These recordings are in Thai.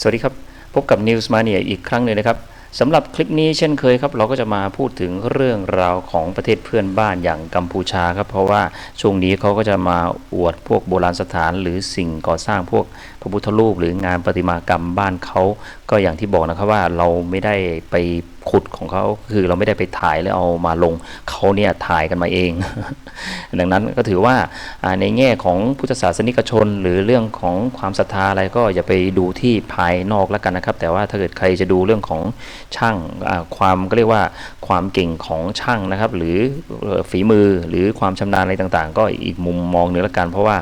สวัสดีครับ พบกับ News Mania อีกครั้งหนึ่งนะครับสำหรับคลิปนี้เช่นเคยครับ เราก็จะมาพูดถึงเรื่องราวของประเทศเพื่อนบ้านอย่างกัมพูชาครับ เพราะว่าช่วงนี้เขาก็จะมาอวดพวกโบราณสถาน หรือสิ่งก่อสร้างพวกพระพุทธรูปหรืองานประติมากรรมบ้านเขาก็อย่างที่บอกนะครับว่าเราไม่ได้ไป ขุดของเขาคือเราไม่ได้ไปถ่ายแล้วเอามาลงเขาเนี่ยถ่ายกันมาเอง ดังนั้นก็ถือว่าในแง่ของพุทธศาสนิกชน หรือเรื่องของความศรัทธาอะไรก็อย่าไปดูที่ภายนอกแล้วกันนะครับ แต่ว่าถ้าเกิดใครจะดูเรื่องของช่างความก็เรียกว่าความเก่งของช่างนะครับ หรือฝีมือหรือความชำนาญอะไรต่างๆ ก็อีกมุมมองหนึ่งแล้วกัน เพราะว่า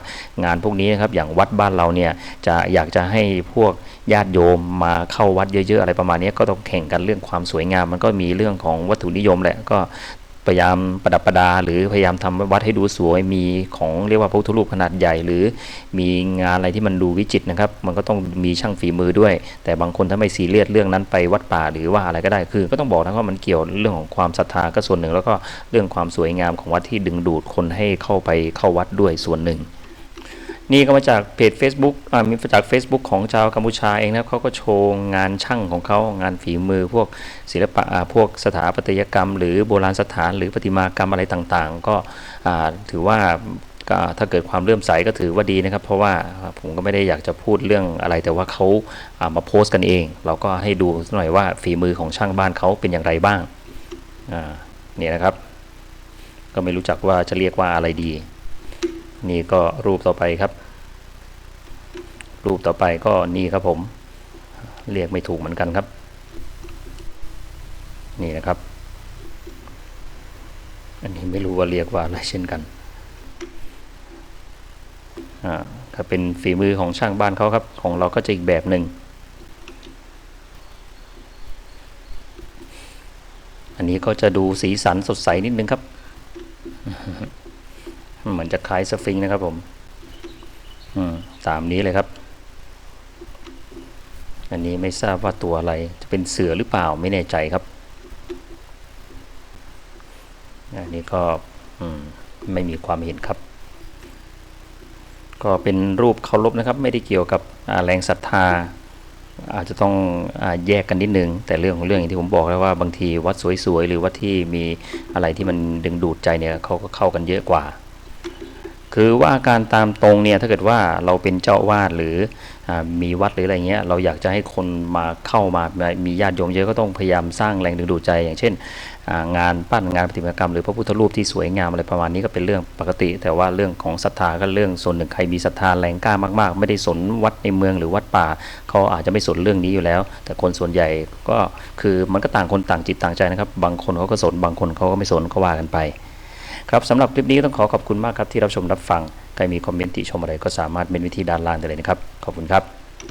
งานพวกนี้นะครับอย่างวัดบ้านเราเนี่ยจะอยากจะให้พวกญาติโยมมาเข้าวัดเยอะๆอะไรประมาณนี้ก็ต้องแข่งกันเรื่องความสวยงามมันก็มีเรื่องของวัตถุนิยมแหละก็พยายามประดับประดา หรือพยายามทำวัดให้ดูสวยมีของเรียกว่าพระพุทธรูปขนาดใหญ่ หรือมีงานอะไรที่มันดูวิจิตรนะครับ มันก็ต้องมีช่างฝีมือด้วย แต่บางคนถ้าไม่ซีเรียสเรื่องนั้นไปวัดป่าหรือว่าอะไรก็ได้คือ ก็ต้องบอกนะว่ามันเกี่ยวเรื่องของความศรัทธาก็ส่วนหนึ่ง แล้วก็เรื่องความสวยงามของวัดที่ดึงดูดคนให้เข้าไปเข้าวัดด้วยส่วนหนึ่ง นี่ก็มาจากเพจ Facebook อ่ามีมาจาก Facebook ของชาวกัมพูชาเองนะเขาก็โชว์งานช่างของเขางานฝีมือพวกศิลปะอ่าพวกสถาปัตยกรรม หรือโบราณสถานหรือประติมากรรมอะไรต่างๆ ก็อ่าถือว่าก็ถ้าเกิดความเลื่อมใสก็ถือว่าดีนะครับ เพราะว่าผมก็ไม่ได้อยากจะพูดเรื่องอะไรแต่ว่าเขาามาโพสต์กันเอง เราก็ให้ดูหน่อยว่าฝีมือของช่างบ้านเขาเป็นอย่างไรบ้างอ่านี่นะครับ ก็ไม่รู้จักว่าจะเรียกว่าอะไรดี นี่ก็รูปต่อไปครับ รูปต่อไปก็นี่ครับผม เรียกไม่ถูกเหมือนกันครับ นี่นะครับ อันนี้ไม่รู้ว่าเรียกว่าอะไรเช่นกันอ่าถ้าเป็นฝีมือของช่างบ้านเขาครับ ของเราก็จะอีกแบบหนึ่งอันนี้ก็จะดูสีสันสดใสนิดนึงครับ เหมือนจะคล้ายสฟิงค์นะครับผมอืมตามนี้เลยครับ อันนี้ไม่ทราบว่าตัวอะไร จะเป็นเสือหรือเปล่าไม่แน่ใจครับ อันนี้ก็ไม่มีความเห็นครับ ก็เป็นรูปเคารพนะครับ ไม่ได้เกี่ยวกับแรงศรัทธา อาจจะต้องอแยกกันนิดนึง แต่เรื่องของเรื่องอย่างที่ผมบอกแล้วว่าบางทีวัดสวยๆ หรือวัดที่มีอะไรที่มันดึงดูดใจเนี่ยเขาก็เข้ากันเยอะกว่า คือว่าการตามตรงเนี่ยถ้าเกิดว่าเราเป็นเจ้าวาดหรืออมีวัดหรืออะไรเงี้ยเราอยากจะให้คนมาเข้ามามีญาติโยมเยอะก็ต้องพยายามสร้างแรงดึงดูดใจ อย่างเช่น งานปั้นงานประติมากรรม หรือพระพุทธรูปที่สวยงามอะไรประมาณนี้ก็เป็นเรื่องปกติ แต่ว่าเรื่องของศรัทธาก็เรื่องส่วนหนึ่งใครมีศรัทธาแรงกล้ามากๆ ไม่ได้สนวัดในเมืองหรือวัดป่าเขาอาจจะไม่สนเรื่องนี้อยู่แล้ว แต่คนส่วนใหญ่ก็คือมันก็ต่างคนต่างจิตต่างใจนะครับ บางคนเขาก็สนบางคนเขาก็ไม่สนก็ว่ากันไป ครับสำหรับคลิปนี้ต้องขอขอบคุณมากครับที่รับชมรับฟัง ใครมีคอมเมนต์ติชมอะไรก็สามารถเป็นวิธีด้านล่างได้เลยนะครับ ขอบคุณครับ